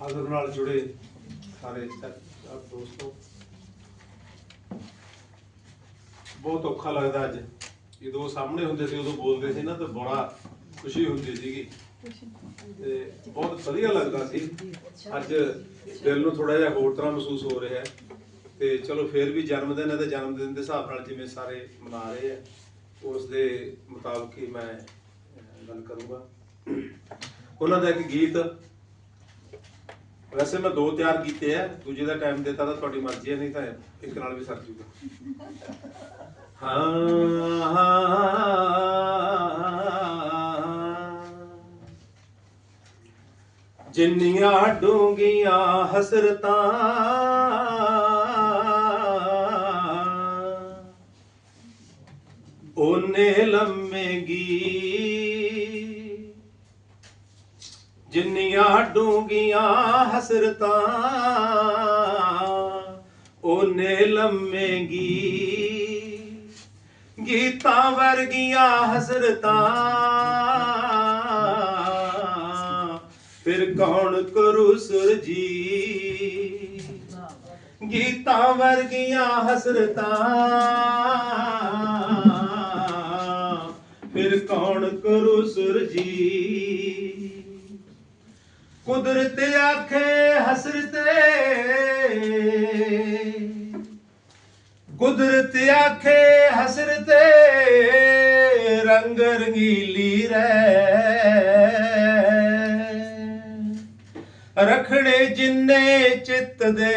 ਹਾਜ਼ਰ ਨਾਲ ਜੁੜੇ ਸਾਰੇ ਦੋਸਤੋ। ਬਹੁਤ ਔਖਾ ਲੱਗਦਾ ਅੱਜ। ਜਦੋਂ ਉਹ ਸਾਹਮਣੇ ਹੁੰਦੇ ਸੀ, ਉਦੋਂ ਬੋਲਦੇ ਸੀ ਨਾ, ਤਾਂ ਬੜਾ ਖੁਸ਼ੀ ਹੁੰਦੀ ਸੀਗੀ। ਤੇ ਬਹੁਤ ਵਧੀਆ ਲੱਗਦਾ ਸੀ। ਅੱਜ ਦਿਲ ਨੂੰ ਥੋੜਾ ਜਿਹਾ ਹੋਰ ਤਰ੍ਹਾਂ ਮਹਿਸੂਸ ਹੋ ਰਿਹਾ ਤੇ ਚਲੋ ਫਿਰ ਵੀ ਜਨਮ ਦਿਨ ਹੈ, ਤੇ ਜਨਮ ਦਿਨ ਦੇ ਹਿਸਾਬ ਨਾਲ ਜਿਵੇਂ ਸਾਰੇ ਮਨਾ ਰਹੇ ਆ ਉਸ ਦੇ ਮੁਤਾਬਕ ਹੀ ਮੈਂ ਗੱਲ ਕਰੂੰਗਾ। ਉਹਨਾਂ ਦਾ ਇੱਕ ਗੀਤ ਵੈਸੇ ਮੈਂ ਦੋ ਤਿਆਰ ਕੀਤੇ ਆ, ਦੂਜੇ ਦਾ ਟਾਈਮ ਦਿੱਤਾ ਤਾਂ ਤੁਹਾਡੀ ਮਰਜ਼ੀ ਹੈ ਨਹੀਂ ਤਾਂ ਇੱਕ ਨਾਲ ਵੀ ਸਰ ਜੂਗਾ ਹਾਂ। ਜਿੰਨੀਆਂ ਡੂੰਗੀਆਂ ਹਸਰਤਾਂ ਉਹਨੇ ਲੰਮੇਗੀ ਜਿੰਨੀਆਂ ਡੂੰਗੀਆਂ ਹਸਰਤਾਂ ਉਹਨੇ ਲੰਮੇਗੀ ਗੀਤਾਂ ਵਰਗੀਆਂ ਹਸਰਤਾਂ। ਫਿਰ ਕੌਣ ਕਰੂ ਸੁਰਜੀ? ਗੀਤਾਂ ਵਰਗੀਆਂ ਹਸਰਤਾਂ। ਫਿਰ ਕੌਣ ਕਰੂ ਸੁਰਜੀ? ਕੁਦਰਤ ਆਖੇ ਹਸਰਤੇ ਕੁਦਰਤ ਆਖੇ ਹਸਰਤੇ ਰੰਗ ਰੰਗੀਲੀ ਰਹਿ। ਰਖੜੇ ਜਿੰਨੇ ਚਿੱਤ ਦੇ,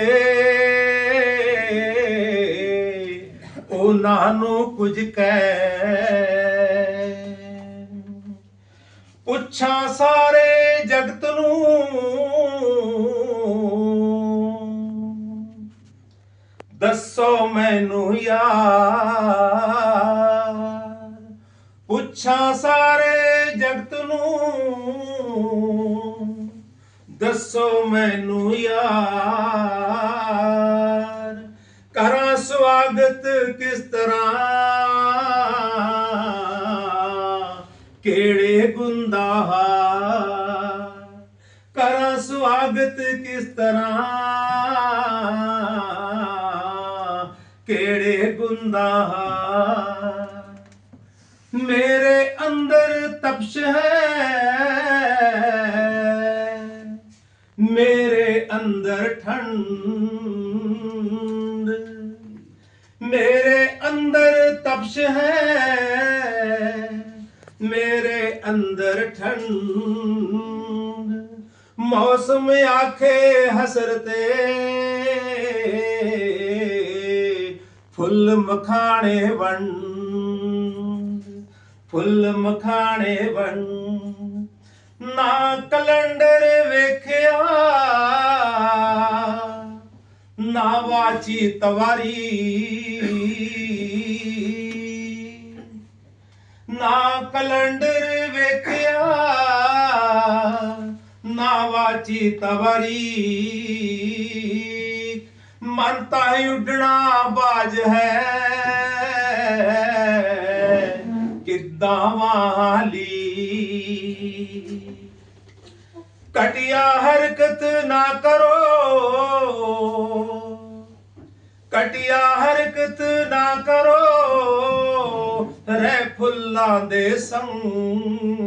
ਉਹਨਾਂ ਨੂੰ ਕੁਝ ਕਹਿ ਪੁੱਛਾਂ ਸਾਰੇ ਜਗਤ ਨੂੰ। ਦੱਸੋ ਮੈਨੂੰ ਯਾਰ। ਪੁੱਛਾਂ ਸਾਰੇ ਜਗਤ ਨੂੰ। ਦੱਸੋ ਮੈਨੂੰ ਯਾਰ। ਕਰਾਂ ਸਵਾਗਤ ਕਿਸ ਤਰ੍ਹਾਂ? ਸਵਾਗਤ ਕਿਸ ਤਰ੍ਹਾਂ? ਕਿਹੜੇ ਗੁੰਦਾਹਾਰ ਮੇਰੇ ਅੰਦਰ ਤਪਸ਼ ਹੈ। ਮੇਰੇ ਅੰਦਰ ਠੰਡ। ਮੇਰੇ ਅੰਦਰ ਤਪਸ਼ ਹੈ। ਮੇਰੇ ਅੰਦਰ ਠੰਡ। ਮੌਸਮ ਆਖੇ ਹਸਰਤੇ। ਫੁੱਲ ਮਖਾਣੇ ਵੰਡ ਫੁੱਲ ਮਖਾਣੇ ਵੰਡ ਨਾ ਕੈਲੰਡਰ ਵੇਖਿਆ, ਨਾ ਵਾਚੀ ਤਵਾਰੀ। ਨਾ ਕੈਲੰਡਰ ਵੇਖਿਆ ਨਾ ਵਾਚੀ ਮਨ ਤਾਂ ਉੱਡਣਾ ਬਾਜ ਹੈ। ਕਿੱਦਾਂ ਵਾਲੀ। ਕਟਿਆ ਹਰਕਤ ਨਾ ਕਰੋ। ਕਟਿਆ ਹਰਕਤ ਨਾ ਕਰੋ। ਰਹਿ ਫੁੱਲਾਂ ਦੇ ਸੰਗ।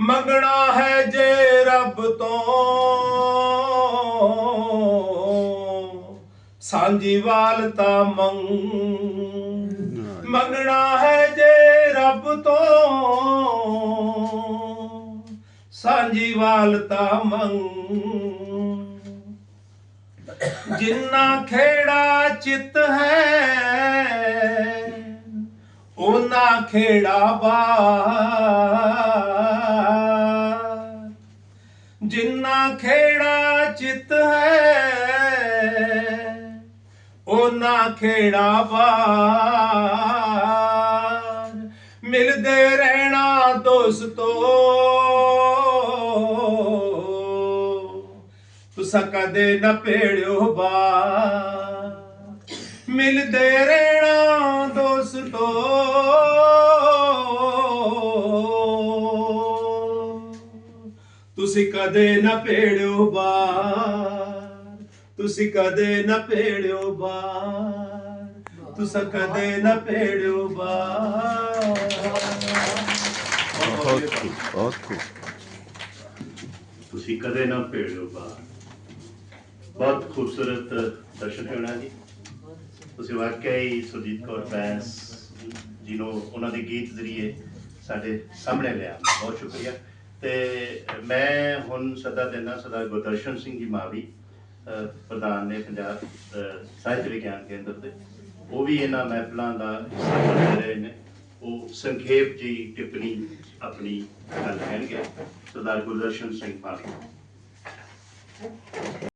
ਮੰਗਣਾ ਹੈ ਜੇ ਰੱਬ ਤੋਂ। ਸਾਂਝੀ ਵਾਲਤਾ ਮੰਗ। ਮੰਗਣਾ ਹੈ ਜੇ ਰੱਬ ਤੋਂ। ਸਾਂਝੀ ਵਾਲਤਾ ਮੰਗ। ਜਿੰਨਾ ਖੇੜਾ ਚਿੱਤ ਹੈ ਉਹਨਾਂ ਖੇੜਾ ਬਾ ਜਿੰਨਾ ਖੇੜਾ ਚਿੱਤ ਹੈ ਉਹਨਾਂ ਖੇੜਾ ਬਾਰ ਮਿਲਦੇ ਰਹਿਣਾ ਦੋਸਤੋ। ਤੁਸਾਂ ਕਦੇ ਨਾ ਪੇੜਿਓ ਬਾ ਮਿਲਦੇ ਰਹਿਣਾ ਦੋਸਤੋ। ਤੁਸੀਂ ਕਦੇ ਨਾ ਭੇੜਿਓ ਬਾਰ ਤੁਸੀਂ ਕਦੇ ਨਾ ਭੇੜਿਓ ਬਾਰ ਤੁਸੀਂ ਕਦੇ ਨਾ ਭੇੜਿਓ ਬਾਰ ਬਹੁਤ ਖੂਬ ਬਹੁਤ ਖੂਬ ਤੁਸੀਂ ਕਦੇ ਨਾ ਭੇੜਿਓ ਬਾਹਰ। ਬਹੁਤ ਖੂਬਸੂਰਤ ਦਰਸ਼ਨ ਹੋਣਾ ਜੀ। ਤੁਸੀਂ ਵਾਕਿਆ ਹੀ ਸੁਰਜੀਤ ਕੌਰ ਬੈਂਸ ਜਿਹਨੂੰ ਉਹਨਾਂ ਦੇ ਗੀਤ ਜ਼ਰੀਏ ਸਾਡੇ ਸਾਹਮਣੇ ਲਿਆ। ਬਹੁਤ ਸ਼ੁਕਰੀਆ। ਤੇ ਮੈਂ ਹੁਣ ਸਦਾ ਦੇਣਾ ਸਦਾ ਗੁਰਦਰਸ਼ਨ ਸਿੰਘ ਜੀ ਮਾਵੀ ਪ੍ਰਧਾਨ ਨੇ ਪੰਜਾਬ ਸਾਹਿਤ ਵਿਗਿਆਨ ਕੇਂਦਰ ਦੇ। ਉਹ ਵੀ ਇਹਨਾਂ ਮਹਿਫਲਾਂ ਦਾ ਹਿੱਸਾ ਬਣ ਰਹੇ ਨੇ। ਉਹ ਸੰਖੇਪ ਜੀ ਟਿੱਪਣੀ ਆਪਣੀ ਗੱਲ ਕਹਿਣਗੇ। ਸਰਦਾਰ ਗੁਰਦਰਸ਼ਨ ਸਿੰਘ ਮਾਵੀ।